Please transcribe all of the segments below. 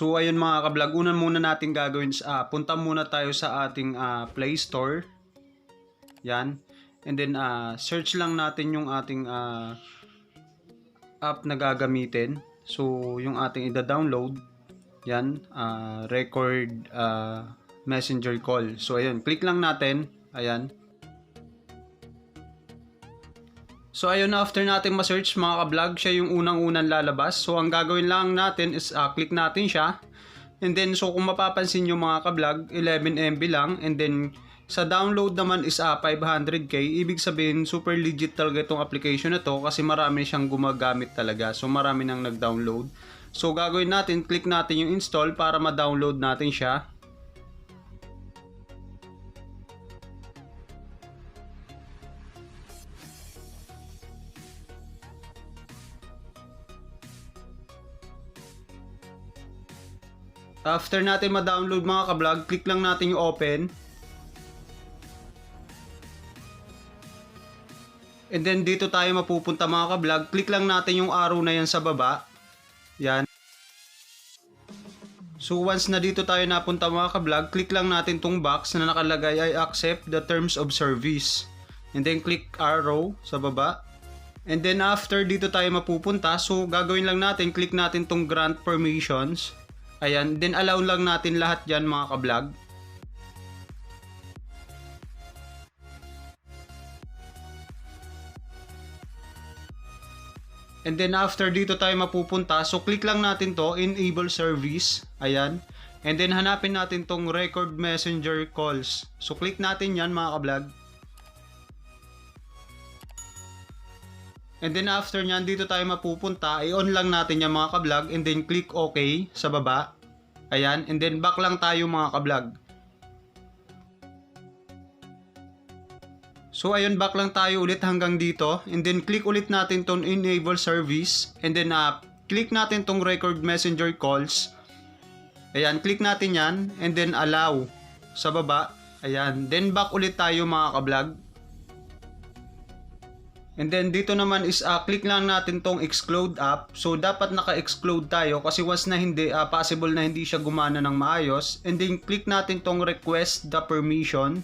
So ayun mga kablog, unan muna natin gagawin ah, punta muna tayo sa ating ah, Play Store. Yan. And then ah, search lang natin yung ating ah, app na gagamitin. So yung ating ida-download. Yan, ah, record ah, messenger call. So ayun, click lang natin. Ayan. So ayun after natin ma-search mga ka-vlog, siya yung unang-unang lalabas. So ang gagawin lang natin is ah, click natin siya. And then so kung mapapansin nyo mga ka-vlog, 11 MB lang and then sa download naman is ah, 500k. Ibig sabihin super legit talaga itong application na to kasi marami siyang gumagamit talaga. So marami nang nag-download. So gagawin natin, click natin yung install para ma-download natin siya. After natin ma-download mga ka-vlog, click lang natin yung open. And then dito tayo mapupunta mga ka-vlog. Click lang natin yung arrow na yan sa baba. Yan. So once na dito tayo napunta mga ka-vlog, click lang natin tong box na nakalagay I accept the terms of service. And then click arrow sa baba. And then after dito tayo mapupunta, so gagawin lang natin, click natin tong grant permissions. Ayan, then allow lang natin lahat dyan mga ka-vlog. And then after dito tayo mapupunta, so click lang natin to, enable service. Ayan. And then hanapin natin tong record messenger calls. So click natin yan mga ka-vlog. And then after nyan, dito tayo mapupunta, i-on lang natin yung mga ka-vlog and then click OK sa baba. Ayan, and then back lang tayo mga ka-vlog. So ayun, back lang tayo ulit hanggang dito. And then click ulit natin tong enable service. And then uh, click natin tong record messenger calls. Ayan, click natin yan. And then allow sa baba. Ayan, then back ulit tayo mga ka-vlog. And then dito naman is uh, click lang natin tong exclude app. So dapat naka-exclude tayo kasi once na hindi uh, possible na hindi siya gumana ng maayos. And then click natin tong request the permission.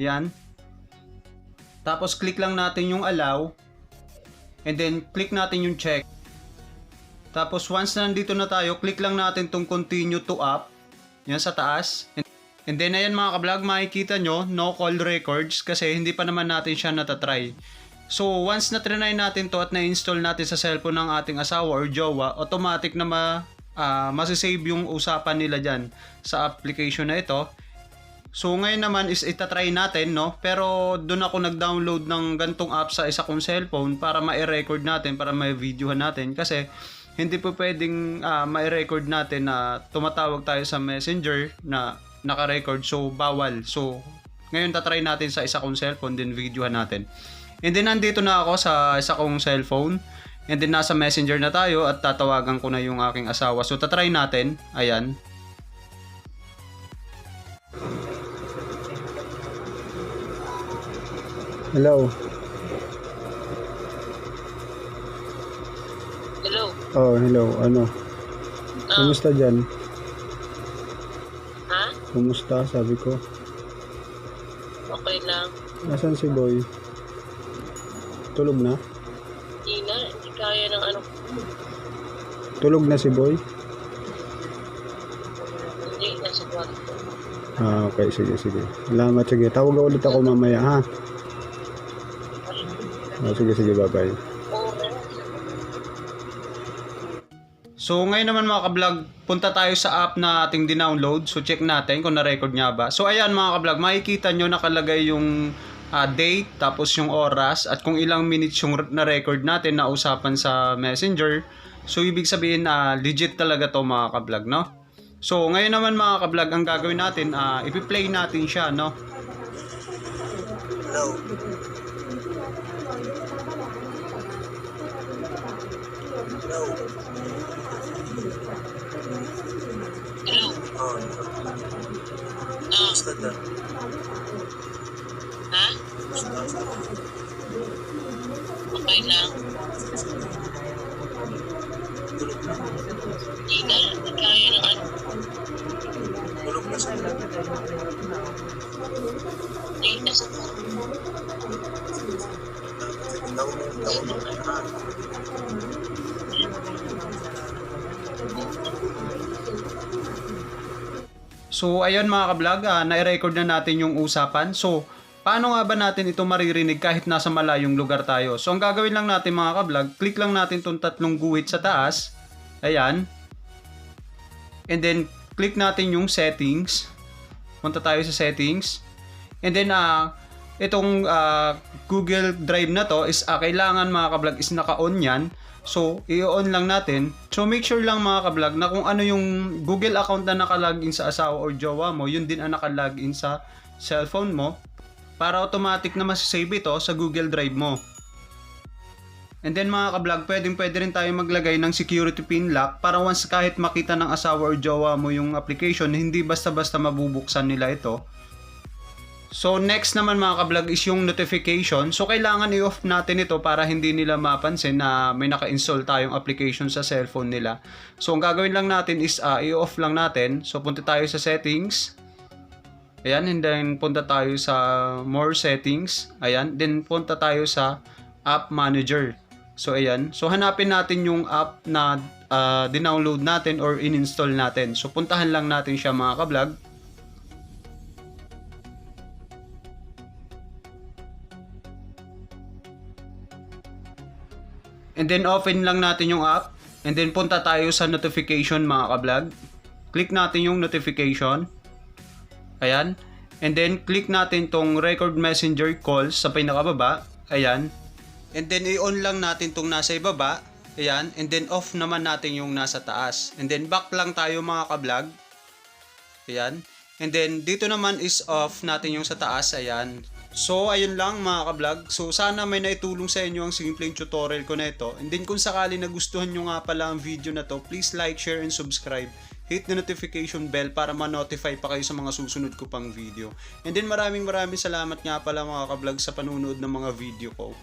Yan. Tapos click lang natin yung allow. And then click natin yung check. Tapos once na nandito na tayo, click lang natin tong continue to app. Yan sa taas. And, then ayan mga ka-vlog, makikita nyo, no call records kasi hindi pa naman natin siya natatry. So, once na trinay natin to at na-install natin sa cellphone ng ating asawa or jowa, automatic na ma, uh, masisave yung usapan nila dyan sa application na ito. So, ngayon naman is itatry natin, no? Pero doon ako nag-download ng gantong app sa isa kong cellphone para ma-record natin, para ma-videohan natin. Kasi, hindi po pwedeng uh, ma-record natin na tumatawag tayo sa messenger na naka-record. So, bawal. So, ngayon tatry natin sa isa kong cellphone, din videohan natin. And then nandito na ako sa isa kong cellphone. And then nasa messenger na tayo at tatawagan ko na yung aking asawa. So tatry natin. Ayan. Hello. Hello. Oh, hello. Ano? Ah, Kumusta dyan? ha? Kumusta? Sabi ko. Okay lang. Nasaan si Boy? Tulog na? Hindi na. Hindi kaya ng ano. Tulog na si Boy? Hindi. Nasa kwarto. Ah, okay. Sige, sige. Salamat. Sige. Tawag ulit ako mamaya, ha? Oh, sige, sige. Bye-bye. So ngayon naman mga ka-vlog, punta tayo sa app na ating dinownload. So check natin kung na-record niya ba. So ayan mga ka-vlog, makikita nyo nakalagay yung ah, date, tapos yung oras, at kung ilang minutes yung na-record natin na usapan sa messenger. So ibig sabihin na legit talaga to mga ka-vlog, no? So ngayon naman mga ka-vlog, ang gagawin natin, ah ipi-play natin siya, no? Hello. Hello. Hello. Oh. Gusto na. okay lang. Hindi na, hindi kaya. Tulog na ano? sa Hindi na sa So ayun mga ka-vlog, ah, na-record na natin yung usapan. So paano nga ba natin ito maririnig kahit nasa malayong lugar tayo? So ang gagawin lang natin mga kablog, click lang natin tong tatlong guhit sa taas. Ayan. And then click natin yung settings. Punta tayo sa settings. And then ah itong ah, Google Drive na to is ah, kailangan mga kablog is naka-on yan. So, i-on lang natin. So, make sure lang mga kablog na kung ano yung Google account na nakalagin sa asawa or jowa mo, yun din ang nakalagin sa cellphone mo para automatic na masasave ito sa Google Drive mo. And then mga kablog, pwedeng pwede rin tayo maglagay ng security pin lock para once kahit makita ng asawa or jowa mo yung application, hindi basta-basta mabubuksan nila ito. So next naman mga kablog is yung notification. So kailangan i-off natin ito para hindi nila mapansin na may naka-install tayong application sa cellphone nila. So ang gagawin lang natin is ah, i-off lang natin. So punta tayo sa settings. Ayan, and then punta tayo sa more settings. Ayan, then punta tayo sa app manager. So ayan, so hanapin natin yung app na ah, dinownload natin or in-install natin. So puntahan lang natin siya mga kablog. And then open lang natin yung app. And then punta tayo sa notification mga kablog. Click natin yung notification. Ayan. And then click natin tong record messenger calls sa pinakababa. Ayan. And then i-on lang natin tong nasa ibaba. Ayan. And then off naman natin yung nasa taas. And then back lang tayo mga kablog. Ayan. And then dito naman is off natin yung sa taas. Ayan. So ayun lang mga kablog. So sana may naitulong sa inyo ang simpleng tutorial ko na ito. And then kung sakali nagustuhan nyo nga pala ang video na to, please like, share, and subscribe. Hit the notification bell para ma-notify pa kayo sa mga susunod ko pang video. And then maraming maraming salamat nga pala mga kablog sa panunood ng mga video ko.